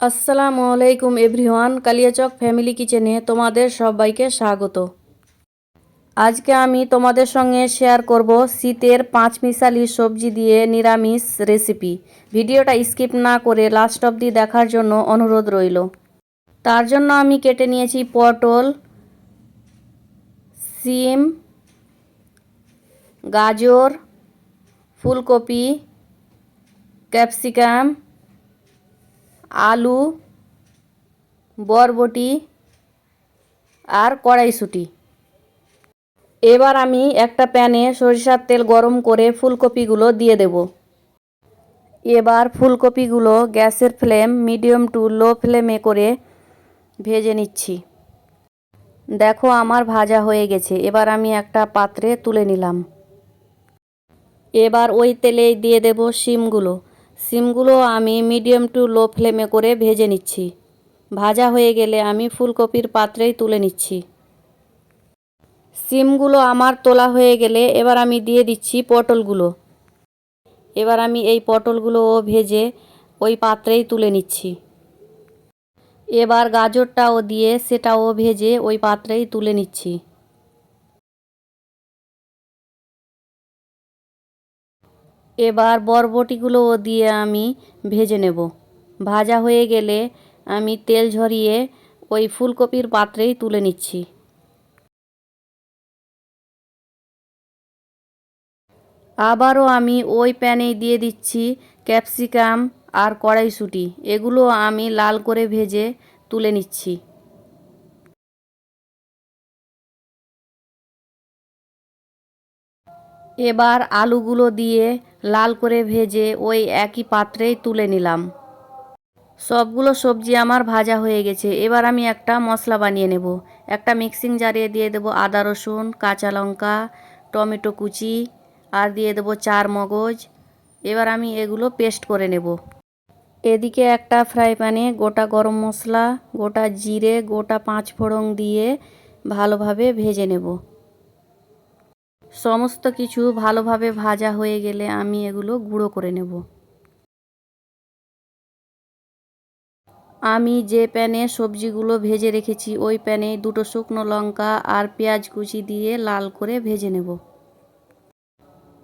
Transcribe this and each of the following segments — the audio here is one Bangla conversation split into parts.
আসসালামু আলাইকুম এভরিওয়ান, কালিয়াচক ফ্যামিলি কিচেনে তোমাদের সবাইকে স্বাগত। আজকে আমি তোমাদের সঙ্গে শেয়ার করব শীতের পাঁচ মিশালি সবজি দিয়ে নিরামিষ রেসিপি। ভিডিওটা স্কিপ না করে লাস্ট অবধি দেখার জন্য অনুরোধ রইল। তার জন্য আমি কেটে নিয়েছি পটল, সিম, গাজর, ফুলকপি, ক্যাপসিকাম আলু, বরবটি আর কড়াইশুঁটি। এবার আমি একটা প্যানে সরিষার তেল গরম করে ফুলকপিগুলো দিয়ে দেব। এবার ফুলকপিগুলো গ্যাসের ফ্লেম মিডিয়াম টু লো ফ্লেমে করে ভেজে নিচ্ছি। দেখো আমার ভাজা হয়ে গেছে, এবার আমি একটা পাত্রে তুলে নিলাম। এবার ওই তেলেই দিয়ে দেব শিমগুলো। সিমগুলো আমি মিডিয়াম টু লো ফ্লেমে করে ভেজে নিচ্ছি। ভাজা হয়ে গেলে আমি ফুলকপির পাত্রেই তুলে নিচ্ছি। সিমগুলো আমার তোলা হয়ে গেলে এবার আমি দিয়ে দিচ্ছি পটলগুলো। এবার আমি এই পটলগুলোও ভেজে ওই পাত্রেই তুলে নিচ্ছি। এবার গাজরটাও দিয়ে সেটাও ভেজে ওই পাত্রেই তুলে নিচ্ছি। এবার বরবটিগুলোও দিয়ে আমি ভেজে নেব। ভাজা হয়ে গেলে আমি তেল ঝরিয়ে ওই ফুলকপির পাত্রেই তুলে নিচ্ছি। আবারও আমি ওই প্যানেই দিয়ে দিচ্ছি ক্যাপসিকাম আর কড়াইশুঁটি। এগুলো আমি লাল করে ভেজে তুলে নিচ্ছি। এবার আলুগুলো দিয়ে লাল করে ভেজে ওই একই পাত্রেই তুলে নিলাম। সবগুলো সবজি আমার ভাজা হয়ে গেছে। এবার আমি একটা মশলা বানিয়ে নেব। একটা মিক্সিং জারে দিয়ে দেবো আদা রসুন, কাঁচা লঙ্কা, টমেটো কুচি আর দিয়ে দেবো চার মগজ। এবার আমি এগুলো পেস্ট করে নেব। এদিকে একটা ফ্রাই প্যানে গোটা গরম মশলা, গোটা জিরে, গোটা পাঁচ ফোড়ন দিয়ে ভালোভাবে ভেজে নেব। সমস্ত কিছু ভালোভাবে ভাজা হয়ে গেলে আমি এগুলো গুঁড়ো করে নেব। আমি যে প্যানে সবজিগুলো ভেজে রেখেছি, ওই প্যানে দুটো শুকনো লঙ্কা আর পেঁয়াজ কুচি দিয়ে লাল করে ভেজে নেব।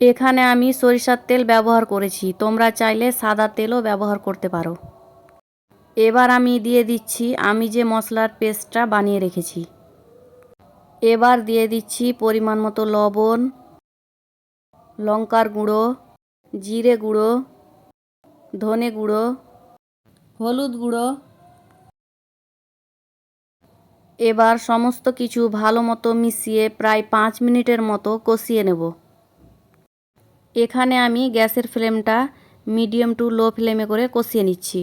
এখানে আমি সরিষার তেল ব্যবহার করেছি, তোমরা চাইলে সাদা তেলও ব্যবহার করতে পারো। এবার আমি দিয়ে দিচ্ছি, আমি যে মশলার পেস্টটা বানিয়ে রেখেছি। এবার দিয়ে দিচ্ছি পরিমাণ মতো লবণ, লঙ্কার গুঁড়ো, জিরে গুঁড়ো, ধনে গুঁড়ো, হলুদ গুঁড়ো। এবার সমস্ত কিছু ভালো মতো মিশিয়ে প্রায় পাঁচ মিনিটের মতো কষিয়ে নেব। এখানে আমি গ্যাসের ফ্লেমটা মিডিয়াম টু লো ফ্লেমে করে কষিয়ে নিচ্ছি।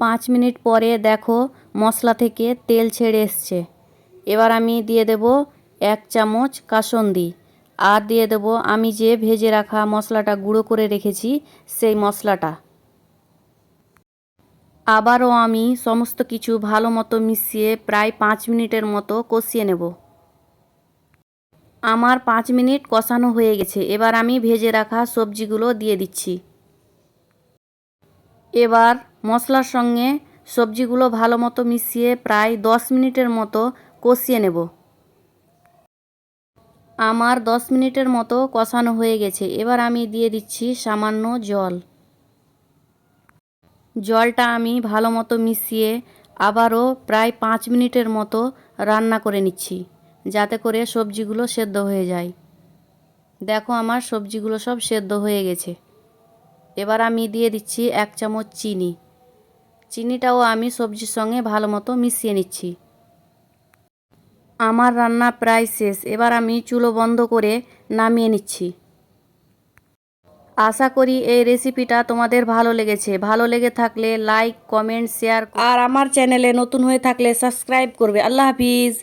পাঁচ মিনিট পরে দেখো মশলা থেকে তেল ছেড়ে এসছে। এবার আমি দিয়ে দেব এক চামচ কাসন্দি। আর দিয়ে দেব আমি যে ভেজে রাখা মশলাটা গুঁড়ো করে রেখেছি, সেই মশলাটা। আবারও আমি সমস্ত কিছু ভালো মতো মিশিয়ে প্রায় পাঁচ মিনিটের মতো কষিয়ে নেব। আমার পাঁচ মিনিট কষানো হয়ে গেছে, এবার আমি ভেজে রাখা সবজিগুলো দিয়ে দিচ্ছি। এবার মশলার সঙ্গে সবজিগুলো ভালো মতো মিশিয়ে প্রায় দশ মিনিটের মতো কষিয়ে নেব। আমার দশ মিনিটের মতো কষানো হয়ে গেছে। এবার আমি দিয়ে দিচ্ছি সামান্য জল। জলটা আমি ভালো মতো মিশিয়ে আবারও প্রায় পাঁচ মিনিটের মতো রান্না করে নিচ্ছি, যাতে করে সবজিগুলো সেদ্ধ হয়ে যায়। দেখো আমার সবজিগুলো সব সেদ্ধ হয়ে গেছে। এবার আমি দিয়ে দিচ্ছি এক চামচ চিনি। চিনিটাও আমি সবজির সঙ্গে ভালো মতো মিশিয়ে নিচ্ছি। আমার রান্না প্রায় শেষ। এবার আমি চুলো বন্ধ করে নামিয়ে নিচ্ছি। আশা করি এই রেসিপিটা তোমাদের ভালো লেগেছে। ভালো লেগে থাকলে লাইক, কমেন্ট, শেয়ার আর আমার চ্যানেলে নতুন হয়ে থাকলে সাবস্ক্রাইব করবে। আল্লাহ হাফিজ।